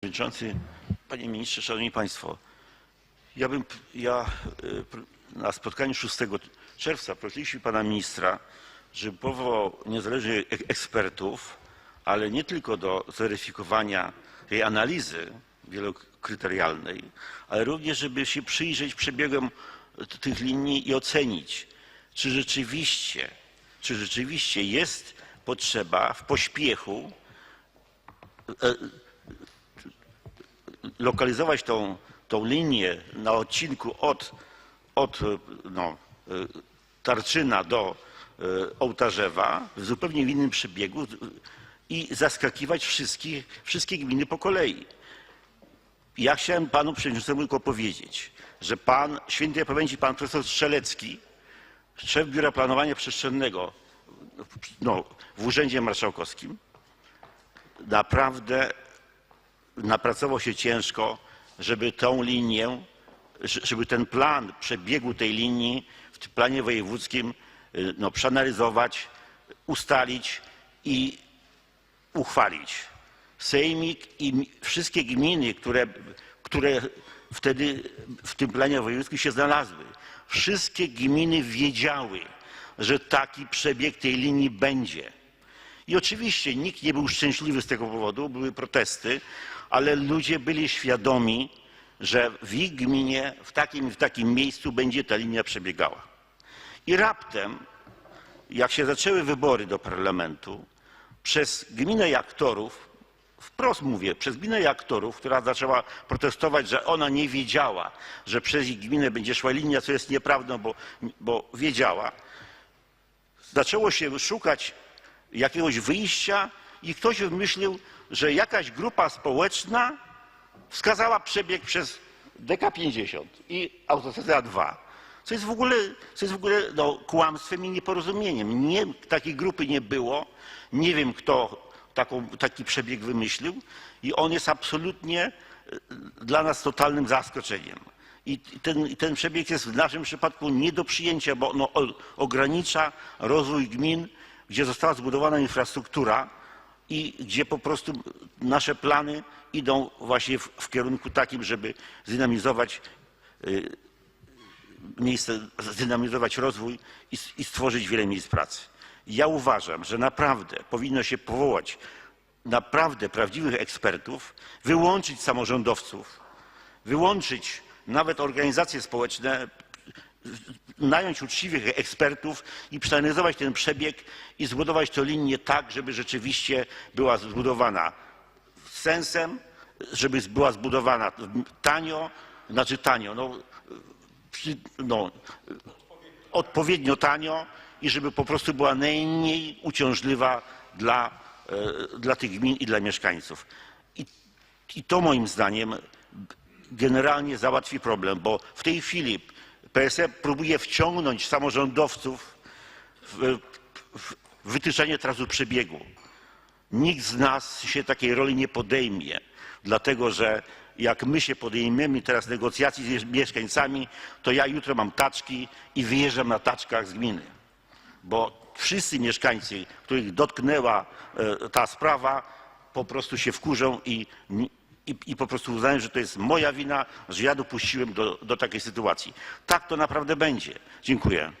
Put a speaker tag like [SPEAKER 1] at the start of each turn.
[SPEAKER 1] Przewodniczący, Panie Ministrze, Szanowni Państwo. Ja bym, ja y, na spotkaniu 6 czerwca prosiliśmy Pana Ministra, żeby powołał niezależnych ek- ekspertów, ale nie tylko do zweryfikowania tej analizy wielokryterialnej, ale również, żeby się przyjrzeć przebiegom tych linii i ocenić, czy rzeczywiście, czy rzeczywiście jest potrzeba w pośpiechu lokalizować tą, tą linię na odcinku od, od no, y, Tarczyna do y, Ołtarzewa w zupełnie innym przebiegu i zaskakiwać wszystkich, wszystkie gminy po kolei. Ja chciałem panu przewodniczącemu tylko powiedzieć, że pan, świętej pamięci pan profesor Strzelecki, szef Biura Planowania Przestrzennego no, w Urzędzie Marszałkowskim, naprawdę napracował się ciężko, żeby tą linię, żeby ten plan przebiegu tej linii w tym planie wojewódzkim y, no, przeanalizować, ustalić i uchwalić. Sejmik i wszystkie gminy, które, które wtedy w tym planie wojewódzkim się znalazły, wszystkie gminy wiedziały, że taki przebieg tej linii będzie. I oczywiście nikt nie był szczęśliwy z tego powodu, były protesty, ale ludzie byli świadomi, że w ich gminie, w takim i w takim miejscu będzie ta linia przebiegała. I raptem, jak się zaczęły wybory do parlamentu, przez gminę Jaktorów, wprost mówię, przez gminę Jaktorów, która zaczęła protestować, że ona nie wiedziała, że przez ich gminę będzie szła linia, co jest nieprawdą, bo, bo wiedziała, zaczęło się szukać jakiegoś wyjścia i ktoś wymyślił, że jakaś grupa społeczna wskazała przebieg przez DK50 i autostradę A2. Co jest w ogóle, co jest w ogóle no, kłamstwem i nieporozumieniem. Nie, takiej grupy nie było. Nie wiem, kto taką, taki przebieg wymyślił i on jest absolutnie e, dla nas totalnym zaskoczeniem. I ten, ten przebieg jest w naszym przypadku nie do przyjęcia, bo ono o- ogranicza rozwój gmin, gdzie została zbudowana infrastruktura i gdzie po prostu nasze plany idą właśnie w, w kierunku takim, żeby zdynamizować y, miejsce, zdynamizować rozwój i, i stworzyć wiele miejsc pracy. Ja uważam, że naprawdę powinno się powołać naprawdę prawdziwych ekspertów, wyłączyć samorządowców, wyłączyć nawet organizacje społeczne, nająć uczciwych ekspertów i przeanalizować ten przebieg i zbudować tę linię tak, żeby rzeczywiście była zbudowana sensem, żeby była zbudowana tanio, znaczy tanio, no, no, odpowiednio tanio i żeby po prostu była najmniej uciążliwa dla, e, dla tych gmin i dla mieszkańców. I, I to moim zdaniem generalnie załatwi problem, bo w tej chwili PSE próbuje wciągnąć samorządowców w, w wytyczenie trasu przebiegu. Nikt z nas się takiej roli nie podejmie, dlatego że jak my się podejmiemy teraz negocjacji z mieszkańcami, to ja jutro mam taczki i wyjeżdżam na taczkach z gminy. Bo wszyscy mieszkańcy, których dotknęła e, ta sprawa, po prostu się wkurzą i, i, i po prostu uznają, że to jest moja wina, że ja dopuściłem do, do takiej sytuacji. Tak to naprawdę będzie. Dziękuję.